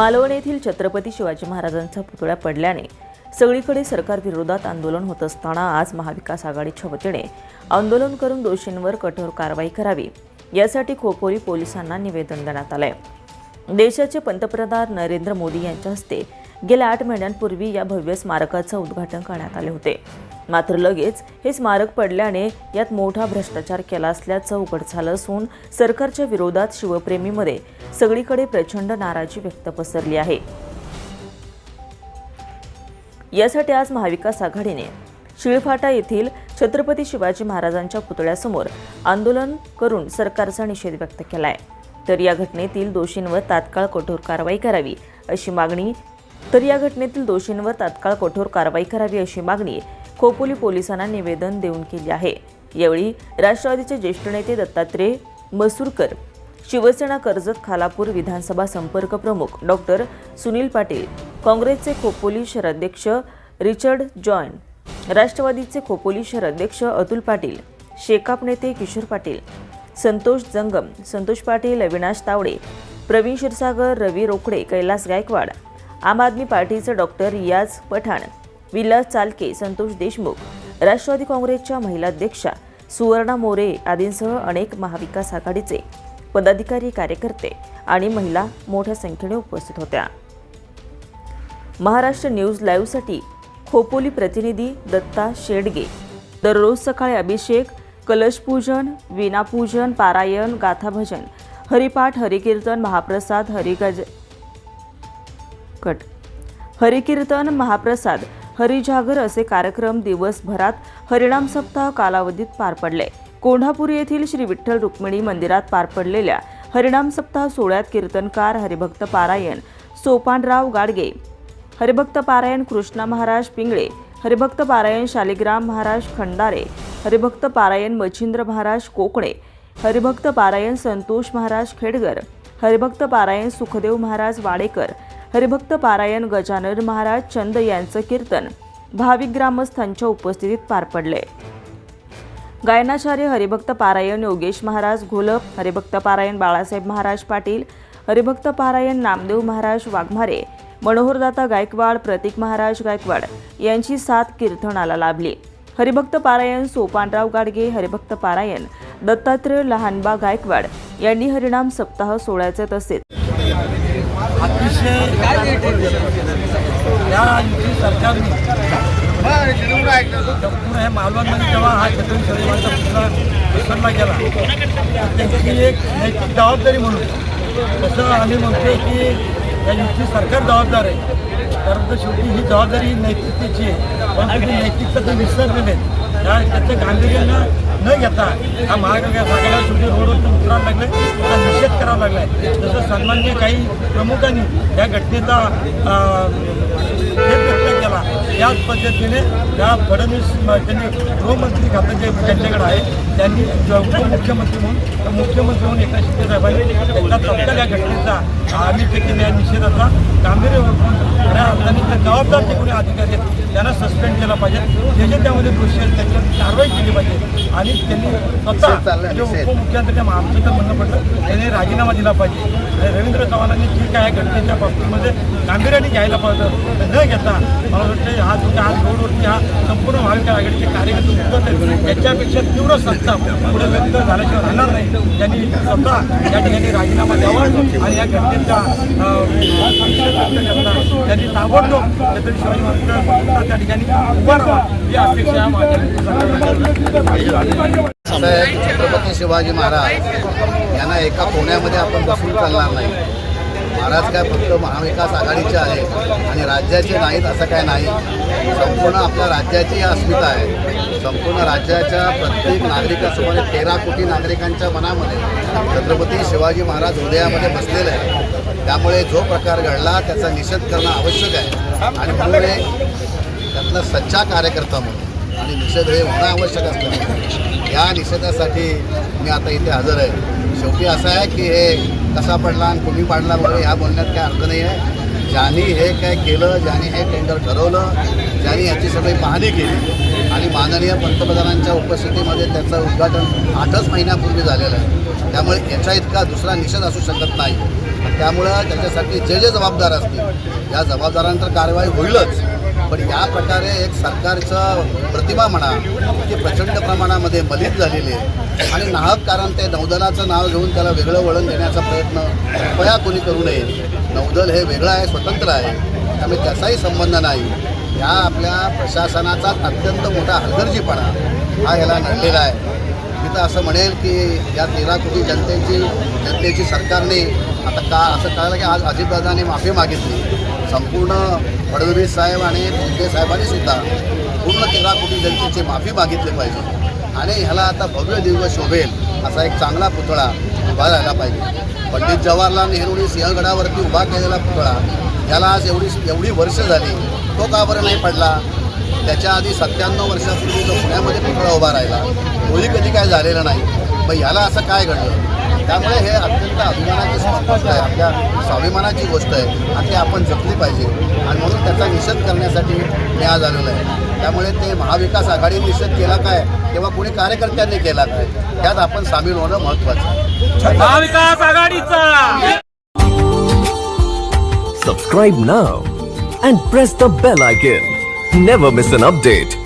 मालवण येथील छत्रपती शिवाजी महाराजांचा पुतळा पडल्याने सगळीकडे सरकार विरोधात आंदोलन होत असताना आज महाविकास आघाडीच्या वतीने आंदोलन करून दोषींवर कठोर कारवाई करावी. यासाठी खोपोली पोलिसांना निवेदन देण्यात आलंय. देशाचे पंतप्रधान नरेंद्र मोदी यांच्या हस्ते गेल्या आठ महिन्यांपूर्वी या भव्य स्मारकाचं उद्घाटन करण्यात आले होते. मात्र लगेच हे स्मारक पडल्याने यात मोठा भ्रष्टाचार केला असल्याचं उघड झालं असून सरकारच्या विरोधात शिवप्रेमीमध्ये सगळीकडे प्रचंड नाराजी व्यक्त पसरली आहे. यासाठी आज महाविकास आघाडीने शिळफाटा येथील छत्रपती शिवाजी महाराजांच्या पुतळ्यासमोर आंदोलन करून सरकारचा निषेध व्यक्त केला आहे तर या घटनेतील दोषींवर तात्काळ कठोर कारवाई करावी अशी मागणी तर या घटनेतील दोषींवर तात्काळ कठोर कारवाई करावी अशी मागणी खोपोली पोलिसांना निवेदन देऊन केली आहे. यावेळी राष्ट्रवादीचे ज्येष्ठ नेते दत्तात्रय मसूरकर शिवसेना कर्जत खालापूर विधानसभा संपर्क प्रमुख डॉक्टर सुनील पाटील काँग्रेसचे खोपोली शहराध्यक्ष रिचर्ड जॉन राष्ट्रवादीचे खोपोली शहराध्यक्ष अतुल पाटील शेकाप नेते किशोर पाटील संतोष जंगम संतोष पाटील अविनाश तावडे प्रवीण क्षीरसागर रवी रोकडे कैलास गायकवाड आम आदमी पार्टीचे डॉक्टर रियाज पठाण विलास चालके संतोष देशमुख राष्ट्रवादी काँग्रेसच्या महिला अध्यक्षा सुवर्णा मोरे आदींसह अनेक महाविकास आघाडीचे पदाधिकारी कार्यकर्ते आणि महिला मोठ्या संख्येने उपस्थित होत्या. महाराष्ट्र न्यूज लाईव्हसाठी खोपोली प्रतिनिधी दत्ता शेडगे दररोज सकाळी अभिषेक कलशपूजन विनापूजन पारायण गाथाभजन हरिपाठ हरिकीर्तन महाप्रसाद हरिगज कट हरिकीर्तन महाप्रसाद हरिजागर असे कार्यक्रम दिवसभरात हरिणाम सप्ताह कालावधीत पार पडले. कोल्हापूर येथील श्री विठ्ठल रुक्मिणी मंदिरात पार पडलेल्या हरिणाम सप्ताह सोहळ्यात कीर्तनकार हरिभक्त पारायण सोपानराव गाडगे हरिभक्त पारायण कृष्णा महाराज पिंगळे हरिभक्त पारायण शालिग्राम महाराज खंडारे हरिभक्त पारायण मच्छिंद्र महाराज कोकणे हरिभक्त पारायण संतोष महाराज खेडगर हरिभक्त पारायण सुखदेव महाराज वाडेकर हरिभक्त पारायण गजानन महाराज चंद यांचं कीर्तन भाविक ग्रामस्थांच्या उपस्थितीत पार पडले. गायनाचार्य हरिभक्त पारायण योगेश महाराज घोलप हरिभक्त पारायण बाळासाहेब महाराज पाटील हरिभक्त पारायण नामदेव महाराज वाघमारे मनोहरदाता गायकवाड प्रतीक महाराज गायकवाड यांची साथ कीर्तनाला लाभली. हरिभक्त पारायण सोपानराव गाडगे हरिभक्त पारायण दत्तात्रय लहानबा गायकवाड यांनी हरिनाम सप्ताह सोहळ्याचे तसेच अतिशय या युती सरकारने संपूर्ण हे मालवणमध्ये जेव्हा हा छत्रपती शिवाजीचा पुतळा विसरला गेला त्याची एक नैतिक जबाबदारी म्हणून तसं आम्ही म्हणतोय की या युती सरकार जबाबदार आहे कारण तर शेवटी ही जबाबदारी नैतिकतेची आहे. पण त्याची नैतिकता ते विसरलेले आहेत. त्या त्याचं गांभीर्यानं न घेता हा महाविकास आघाडीला शेवटी रोडवर उतरायला लागले त्याला निषेध करावा लागलाय. तसं सन्मान्य काही प्रमुखांनी या घटनेचा केला याच पद्धतीने त्या फडणवीस त्यांनी गृहमंत्री खातं जे त्यांच्याकडे आहे त्यांनी ज- उपमुख्यमंत्री म्हणून तर मुख्यमंत्री म्हणून एकनाथ शिंदे साहेबांनी त्यांचा तत्काल या घटनेचा आम्ही या निषेधाचा गांभीर्य खऱ्या अर्थाने ते जबाबदार जे कोणी अधिकारी आहेत त्यांना सस्पेंड केला पाहिजे. जे जे त्यामध्ये दोषी आहेत त्यांच्यावर कारवाई केली पाहिजे. आणि त्यांनी स्वतः जे उपमुख्यमंत्री त्या आमचं तर म्हणणं पडलं. त्यांनी राजीनामा दिला पाहिजे. रवींद्र चव्हाणांनी जी काय या घटनेच्या बाबतीमध्ये गांभीर्याने घ्यायला पाहिजे तर न घेता मला वाटतं हा जो आज रोडवरती हा संपूर्ण महाविकास आघाडीचे कार्यकर्ते उतरले याच्यापेक्षा तीव्र संताप पुढे व्यक्त झाल्याशिवाय राहणार नाही. त्यांनी स्वतः या ठिकाणी राजीनामा द्यावा आणि या घटनेचा त्यांनी ताबडतोब छत्रपती शिवाजी महाराजांचा त्या ठिकाणी उभा ही अपेक्षा माझ्या छत्रपती शिवाजी महाराज यांना एका कोण्यामध्ये आपण बसून चालणार नाही. महाराज काय फक्त महाविकास आघाडीचे आहे आणि राज्याचे नाहीत असं काय नाही. संपूर्ण आपल्या राज्याची अस्मिता आहे. संपूर्ण राज्याच्या प्रत्येक नागरिकासोबत तेरा कोटी नागरिकांच्या मनामध्ये छत्रपती शिवाजी महाराज हृदयामध्ये बसलेले आहे त्यामुळे जो प्रकार घडला त्याचा निषेध करणं आवश्यक आहे. आणि म्हणून त्यातला सच्चा कार्यकर्ता म्हणून. आणि निषेध हे होणं आवश्यक असल्यामुळे. या निषेधासाठी मी आता इथे हजर आहे. शेवटी असं आहे की हे कसा पडला आणि कुणी पाडला वगैरे ह्या बोलण्यात काय अर्थ नाही आहे. ज्यांनी हे काय केलं ज्यांनी हे टेंडर ठरवलं ज्यांनी याची सगळी पाहणी केली आणि माननीय पंतप्रधानांच्या उपस्थितीमध्ये त्याचं उद्घाटन आठच महिन्यापूर्वी झालेलं आहे. त्यामुळे याचा इतका दुसरा निषेध असू शकत नाही. त्यामुळं त्याच्यासाठी जे जे जबाबदार असतील या जबाबदारांतर कारवाई होईलच. पण या प्रकारे एक सरकारचं प्रतिमा म्हणा की प्रचंड प्रमाणामध्ये मलित झालेली आहे. आणि नाहक कारण ते नौदलाचं नाव घेऊन त्याला वेगळं वळण देण्याचा प्रयत्न कृपया कोणी करू नये. नौदल हे वेगळं आहे स्वतंत्र आहे. त्यामुळे त्याचाही संबंध नाही. या आपल्या प्रशासनाचा अत्यंत मोठा हलगर्जीपणा हा ह्याला नडलेला आहे. मी तर असं म्हणेल की या तेरा कोटी जनतेची जनतेची सरकारने आता का असं कळलं की आज अजितदादांनी माफी मागितली. संपूर्ण फडणवीस साहेब आणि मुंडे साहेबांनी सुद्धा पूर्ण तेरा कोटी जनतेची माफी मागितली पाहिजे. आणि ह्याला आता भव्य दिव्य शोभेल असा एक चांगला पुतळा उभा राहिला पाहिजे. पंडित जवाहरलाल नेहरूंनी सिंहगडावरती उभा केलेला पुतळा याला आज एवढी एवढी वर्ष झाली तो का बरं नाही पडला? त्याच्या आधी सत्त्याण्णव वर्षापूर्वी जो पुण्यामध्ये पुतळा उभा राहिला. तोही कधी काय झालेला नाही. मग ह्याला असं काय घडलं? त्यामुळे हे अत्यंत अभिमानाची गोष्ट आहे. आपल्या स्वाभिमानाची गोष्ट आहे. आणि ती आपण जपली पाहिजे. आणि म्हणून त्याचा निषेध करण्यासाठी मी आज आलेलो आहे. त्यामुळे ते महाविकास आघाडीने निषेध केला काय? किंवा कोणी कार्यकर्त्यांनी केला काय? त्यात आपण सामील होणं महत्त्वाचं आहे. महाविकास आघाडीचा! Subscribe now and press the bell icon. Never miss an update.